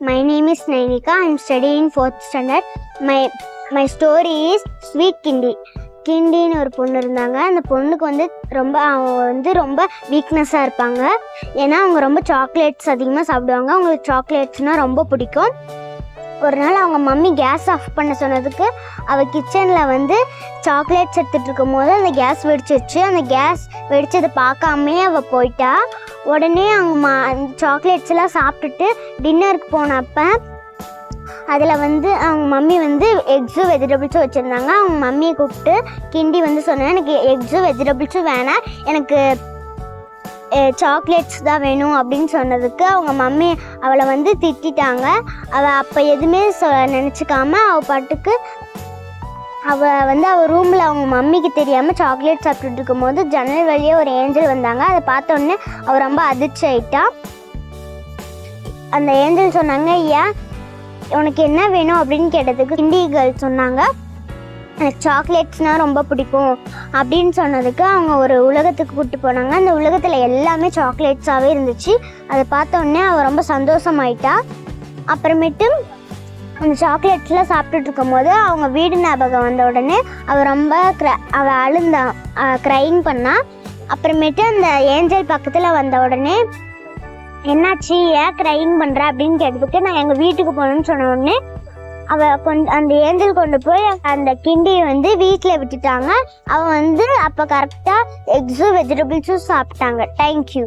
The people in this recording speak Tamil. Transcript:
My name is Nainika. I'm studying fourth standard. My my story is Sweet Kindi. கிண்டின்னு ஒரு பொண்ணு இருந்தாங்க அந்த பொண்ணுக்கு வந்து ரொம்ப அவங்க வந்து ரொம்ப வீக்னஸாக இருப்பாங்க ஏன்னா அவங்க ரொம்ப சாக்லேட்ஸ் அதிகமாக சாப்பிடுவாங்க அவங்களுக்கு சாக்லேட்ஸ்னால் ரொம்ப பிடிக்கும் ஒரு நாள் அவங்க மம்மி கேஸ் ஆஃப் பண்ண சொன்னதுக்கு அவள் கிச்சனில் வந்து சாக்லேட்ஸ் எடுத்துகிட்டு இருக்கும் போது அந்த கேஸ் வெடிச்சிருச்சு. அந்த கேஸ் வெடிச்சதை பார்க்காமே அவள் போயிட்டா. உடனே அவங்க மா சாக்லேட்ஸ் எல்லாம் சாப்பிட்டுட்டு டின்னருக்கு போனப்ப அதில் வந்து அவங்க மம்மி வந்து எக்ஸும் வெஜிடபிள்ஸும் வச்சுருந்தாங்க. அவங்க மம்மியை கூப்பிட்டு கிண்டி வந்து சொன்னேன் எனக்கு எக்ஸும் வெஜிடபிள்ஸும் வேணாம். எனக்கு சாக்லேட்ஸ் தான் வேணும் அப்படின்னு சொன்னதுக்கு அவங்க மம்மி அவளை வந்து திட்டாங்க அவள் அப்போ எதுவுமே சொ நினச்சிக்காம அவள் பாட்டுக்கு அவள் வந்து அவள் ரூமில் அவங்க மம்மிக்கு தெரியாமல் சாக்லேட் சாப்பிட்டுட்டு இருக்கும்போது ஜன்னல் வழியே ஒரு ஏஞ்சல் வந்தாங்க. அதை பார்த்தோன்னே அவள் ரொம்ப அதிர்ச்சி ஆயிட்டான் அந்த ஏஞ்சல் சொன்னாங்க ஏன் உனக்கு என்ன வேணும்? அப்படின்னு கேட்டதுக்கு இந்திய கேர்ள் சொன்னாங்க எனக்கு சாக்லேட்ஸ்னால் ரொம்ப பிடிக்கும் அப்படின்னு சொன்னதுக்கு அவங்க ஒரு உலகத்துக்கு கூப்பிட்டு போனாங்க. அந்த உலகத்தில் எல்லாமே சாக்லேட்ஸாகவே இருந்துச்சு. அதை பார்த்த உடனே அவள் ரொம்ப சந்தோஷமாயிட்டா. அப்புறமேட்டு அந்த சாக்லேட்ஸ்லாம் சாப்பிட்டுட்டு இருக்கும்போது அவங்க வீடு ஞாபகம் வந்த உடனே அவள் ரொம்ப க்ர அவள் அழுந்தான் க்ரைங் பண்ணா. அப்புறமேட்டு அந்த ஏஞ்சல் பக்கத்தில் வந்த உடனே என்னாச்சு? ஏன் க்ரைங் பண்ணுற அப்படின்னு கேட்டதுக்கு நான் எங்கள் வீட்டுக்கு போகணும்னு சொன்ன உடனே அவள் அந்த ஏஞ்சல் கொண்டு போய் அந்த கிண்டியை வந்து வீட்டில் விட்டுட்டாங்க. அவன் வந்து அப்போ கரெக்டாக எக்ஸும் வெஜிடபிள்ஸும் சாப்பிட்டாங்க. தேங்க்யூ